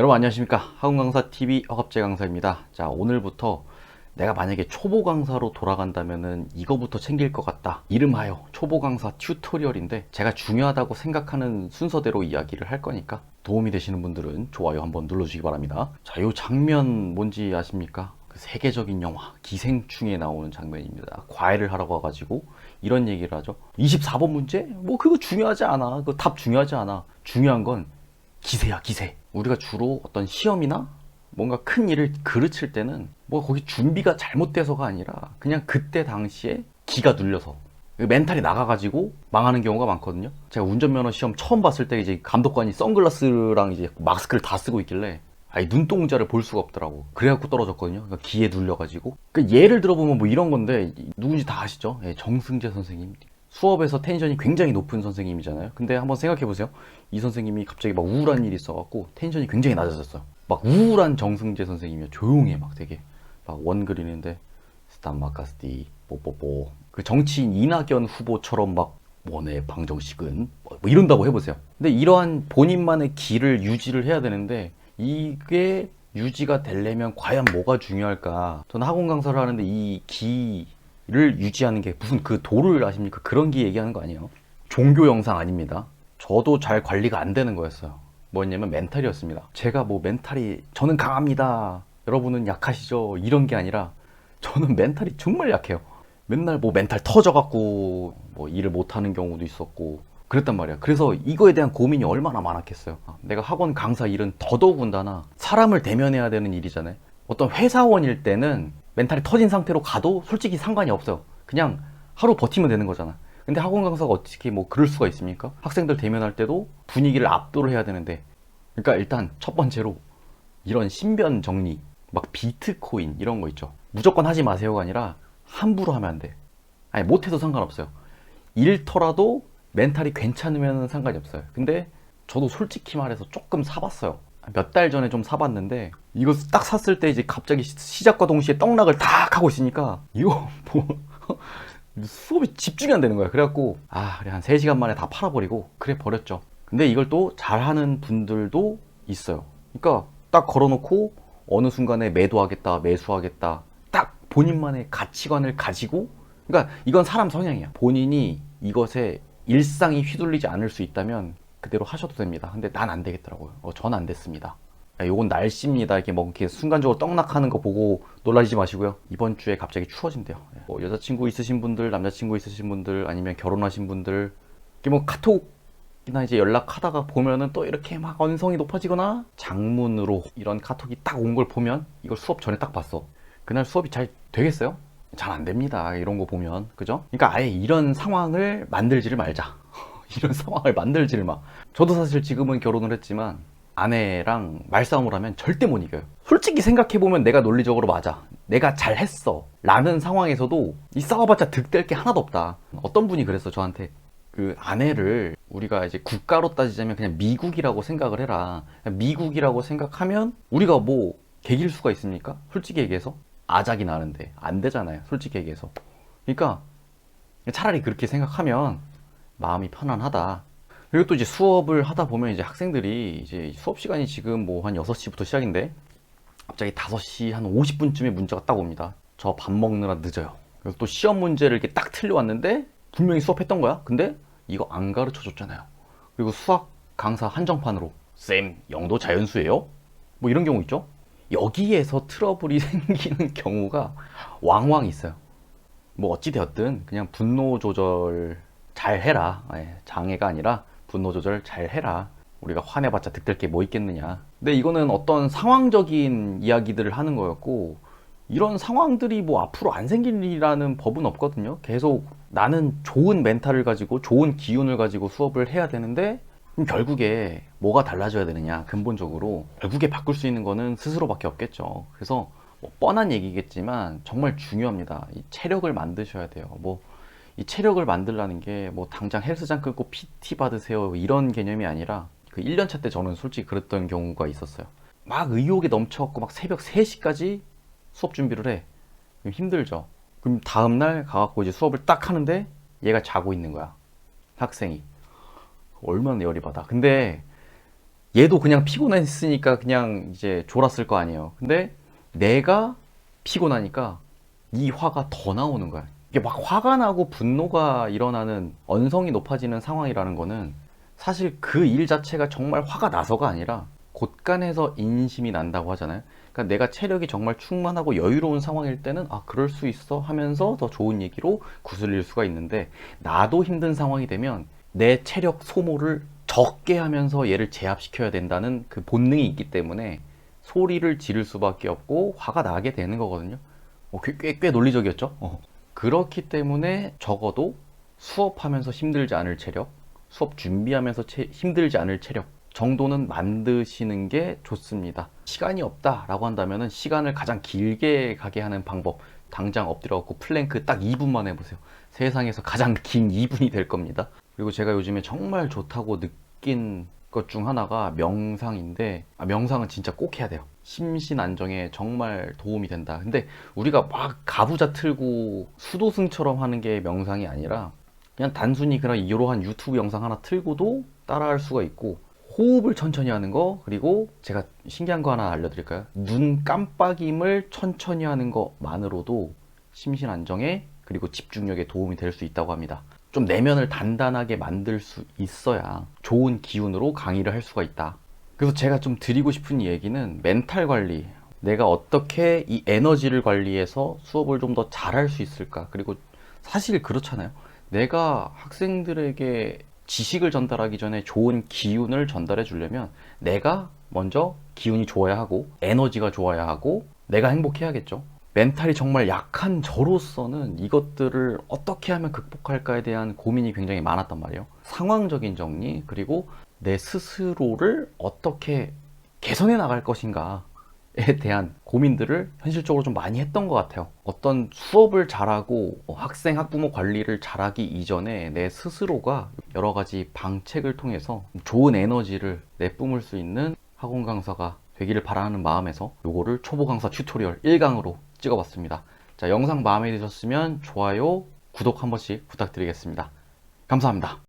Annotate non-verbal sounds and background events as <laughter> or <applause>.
여러분 안녕하십니까? 학원강사 TV 허갑재 강사입니다. 자 오늘부터 내가 만약에 초보 강사로 돌아간다면은 이거부터 챙길 것 같다. 이름하여 초보 강사 튜토리얼인데 제가 중요하다고 생각하는 순서대로 이야기를 할 거니까 도움이 되시는 분들은 좋아요 한번 눌러주시기 바랍니다. 자요 장면 뭔지 아십니까? 그 세계적인 영화 기생충에 나오는 장면입니다. 과외를 하라고 와가지고 이런 얘기를 하죠. 24번 문제? 뭐 그거 중요하지 않아. 그 답 중요하지 않아. 중요한 건 기세야 기세. 우리가 주로 어떤 시험이나 뭔가 큰 일을 그르칠 때는 뭐 거기 준비가 잘못돼서가 아니라 그냥 그때 당시에 기가 눌려서 멘탈이 나가가지고 망하는 경우가 많거든요. 제가 운전면허 시험 처음 봤을 때 이제 감독관이 선글라스랑 이제 마스크를 다 쓰고 있길래 아니 눈동자를 볼 수가 없더라고. 그래갖고 떨어졌거든요. 그러니까 기에 눌려가지고. 그 예를 들어보면 뭐 이런 건데 누군지 다 아시죠? 예, 정승재 선생님 수업에서 텐션이 굉장히 높은 선생님이잖아요. 근데 한번 생각해 보세요. 이 선생님이 갑자기 막 우울한 일이 있어갖고 텐션이 굉장히 낮아졌어요. 막 우울한 정승재 선생님이요. 조용해 막 되게 막 원 그리는데 스탄마카스티 뽀뽀뽀 그 정치인 이낙연 후보처럼 막 원의 방정식은 뭐 이런다고 해보세요. 근데 이러한 본인만의 길을 유지를 해야 되는데 이게 유지가 되려면 과연 뭐가 중요할까? 저는 학원 강사를 하는데 이 기 를 유지하는 게 무슨 그 도를 아십니까? 그런 기 얘기하는 거 아니에요. 종교 영상 아닙니다. 저도 잘 관리가 안 되는 거였어요. 뭐였냐면 멘탈이었습니다. 제가 뭐 멘탈이 저는 강합니다. 여러분은 약하시죠? 이런 게 아니라 저는 멘탈이 정말 약해요. 맨날 뭐 멘탈 터져갖고 뭐 일을 못하는 경우도 있었고 그랬단 말이야. 그래서 이거에 대한 고민이 얼마나 많았겠어요. 아, 내가 학원 강사 일은 더더군다나 사람을 대면해야 되는 일이잖아요. 어떤 회사원일 때는 멘탈이 터진 상태로 가도 솔직히 상관이 없어요. 그냥 하루 버티면 되는 거잖아. 근데 학원 강사가 어떻게 뭐 그럴 수가 있습니까? 학생들 대면할 때도 분위기를 압도를 해야 되는데. 그러니까 일단 첫 번째로 이런 신변 정리, 막 비트코인 이런 거 있죠. 무조건 하지 마세요가 아니라 함부로 하면 안 돼. 아니 못해도 상관없어요. 잃더라도 멘탈이 괜찮으면 상관이 없어요. 근데 저도 솔직히 말해서 조금 사봤어요. 몇 달 전에 좀 사봤는데 이거 딱 샀을 때 이제 갑자기 시- 시작과 동시에 떡락을 딱 하고 있으니까 이거 <laughs> 뭐 수업이 집중이 안 되는 거야. 그래갖고 아 그래 한 3시간 만에 다 팔아버리고 그래 버렸죠. 근데 이걸 또 잘하는 분들도 있어요. 그러니까 딱 걸어놓고 어느 순간에 매도하겠다, 매수하겠다 딱 본인만의 가치관을 가지고 그러니까 이건 사람 성향이야. 본인이 이것에 일상이 휘둘리지 않을 수 있다면 그대로 하셔도 됩니다. 근데 난 안 되겠더라고요. 어, 전 안 됐습니다. 야, 요건 날씨입니다. 이렇게 뭐 이렇게 순간적으로 떡락하는 거 보고 놀라지 마시고요. 이번 주에 갑자기 추워진대요. 예. 뭐 여자친구 있으신 분들, 남자친구 있으신 분들, 아니면 결혼하신 분들, 이렇게 뭐 카톡이나 이제 연락하다가 보면은 또 이렇게 막 언성이 높아지거나 장문으로 이런 카톡이 딱 온 걸 보면 이걸 수업 전에 딱 봤어. 그날 수업이 잘 되겠어요? 잘 안 됩니다. 이런 거 보면. 그죠? 그러니까 아예 이런 상황을 만들지를 말자. <laughs> 이런 상황을 만들지를 마. 저도 사실 지금은 결혼을 했지만 아내랑 말싸움을 하면 절대 못 이겨요. 솔직히 생각해보면 내가 논리적으로 맞아. 내가 잘했어. 라는 상황에서도 이 싸워봤자 득될 게 하나도 없다. 어떤 분이 그랬어, 저한테. 그 아내를 우리가 이제 국가로 따지자면 그냥 미국이라고 생각을 해라. 미국이라고 생각하면 우리가 뭐 개길 수가 있습니까? 솔직히 얘기해서. 아작이 나는데. 안 되잖아요. 솔직히 얘기해서. 그러니까 차라리 그렇게 생각하면 마음이 편안하다. 그리고 또 이제 수업을 하다 보면 이제 학생들이 이제 수업 시간이 지금 뭐 한 6시부터 시작인데 갑자기 5시 한 50분쯤에 문자가 딱 옵니다. 저 밥 먹느라 늦어요. 그래서 또 시험 문제를 이렇게 딱 틀려왔는데 분명히 수업했던 거야. 근데 이거 안 가르쳐 줬잖아요. 그리고 수학 강사 한정판으로 쌤 영도 자연수예요? 뭐 이런 경우 있죠. 여기에서 트러블이 <laughs> 생기는 경우가 왕왕 있어요. 뭐 어찌 되었든 그냥 분노 조절 잘 해라. 예, 장애가 아니라 분노 조절 잘 해라. 우리가 화내봤자 득될 게 뭐 있겠느냐. 근데 이거는 어떤 상황적인 이야기들을 하는 거였고 이런 상황들이 뭐 앞으로 안 생기리라는 법은 없거든요. 계속 나는 좋은 멘탈을 가지고 좋은 기운을 가지고 수업을 해야 되는데 결국에 뭐가 달라져야 되느냐 근본적으로 결국에 바꿀 수 있는 거는 스스로밖에 없겠죠. 그래서 뭐 뻔한 얘기겠지만 정말 중요합니다. 이 체력을 만드셔야 돼요. 뭐 이 체력을 만들라는 게 뭐 당장 헬스장 끊고 PT 받으세요 이런 개념이 아니라 그 1년차 때 저는 솔직히 그랬던 경우가 있었어요. 막 의욕에 넘쳐갖고 막 새벽 3시까지 수업 준비를 해. 그럼 힘들죠. 그럼 다음날 가갖고 이제 수업을 딱 하는데 얘가 자고 있는 거야. 학생이. 얼마나 열이 받아. 근데 얘도 그냥 피곤했으니까 그냥 이제 졸았을 거 아니에요. 근데 내가 피곤하니까 이 화가 더 나오는 거야. 이게 막 화가 나고 분노가 일어나는 언성이 높아지는 상황이라는 거는 사실 그 일 자체가 정말 화가 나서가 아니라 곳간에서 인심이 난다고 하잖아요. 그러니까 내가 체력이 정말 충만하고 여유로운 상황일 때는 아 그럴 수 있어 하면서 더 좋은 얘기로 구슬릴 수가 있는데 나도 힘든 상황이 되면 내 체력 소모를 적게 하면서 얘를 제압시켜야 된다는 그 본능이 있기 때문에 소리를 지를 수밖에 없고 화가 나게 되는 거거든요. 어, 꽤, 꽤, 꽤 논리적이었죠? 어. 그렇기 때문에 적어도 수업하면서 힘들지 않을 체력, 수업 준비하면서 체- 힘들지 않을 체력 정도는 만드시는 게 좋습니다. 시간이 없다라고 한다면 시간을 가장 길게 가게 하는 방법. 당장 엎드려갖고 플랭크 딱 2분만 해보세요. 세상에서 가장 긴 2분이 될 겁니다. 그리고 제가 요즘에 정말 좋다고 느낀 것 중 하나가 명상인데, 아, 명상은 진짜 꼭 해야 돼요. 심신 안정에 정말 도움이 된다. 근데 우리가 막 가부좌 틀고 수도승처럼 하는 게 명상이 아니라 그냥 단순히 그런 이러한 유튜브 영상 하나 틀고도 따라할 수가 있고 호흡을 천천히 하는 거 그리고 제가 신기한 거 하나 알려드릴까요? 눈 깜빡임을 천천히 하는 것만으로도 심신 안정에 그리고 집중력에 도움이 될 수 있다고 합니다. 좀 내면을 단단하게 만들 수 있어야 좋은 기운으로 강의를 할 수가 있다. 그래서 제가 좀 드리고 싶은 얘기는 멘탈 관리. 내가 어떻게 이 에너지를 관리해서 수업을 좀 더 잘할 수 있을까? 그리고 사실 그렇잖아요. 내가 학생들에게 지식을 전달하기 전에 좋은 기운을 전달해 주려면 내가 먼저 기운이 좋아야 하고 에너지가 좋아야 하고 내가 행복해야겠죠. 멘탈이 정말 약한 저로서는 이것들을 어떻게 하면 극복할까에 대한 고민이 굉장히 많았단 말이에요. 상황적인 정리, 그리고 내 스스로를 어떻게 개선해 나갈 것인가에 대한 고민들을 현실적으로 좀 많이 했던 것 같아요. 어떤 수업을 잘하고 학생, 학부모 관리를 잘하기 이전에 내 스스로가 여러 가지 방책을 통해서 좋은 에너지를 내뿜을 수 있는 학원 강사가 되기를 바라는 마음에서 요거를 초보 강사 튜토리얼 1강으로 찍어봤습니다. 자, 영상 마음에 드셨으면 좋아요, 구독 한 번씩 부탁드리겠습니다. 감사합니다.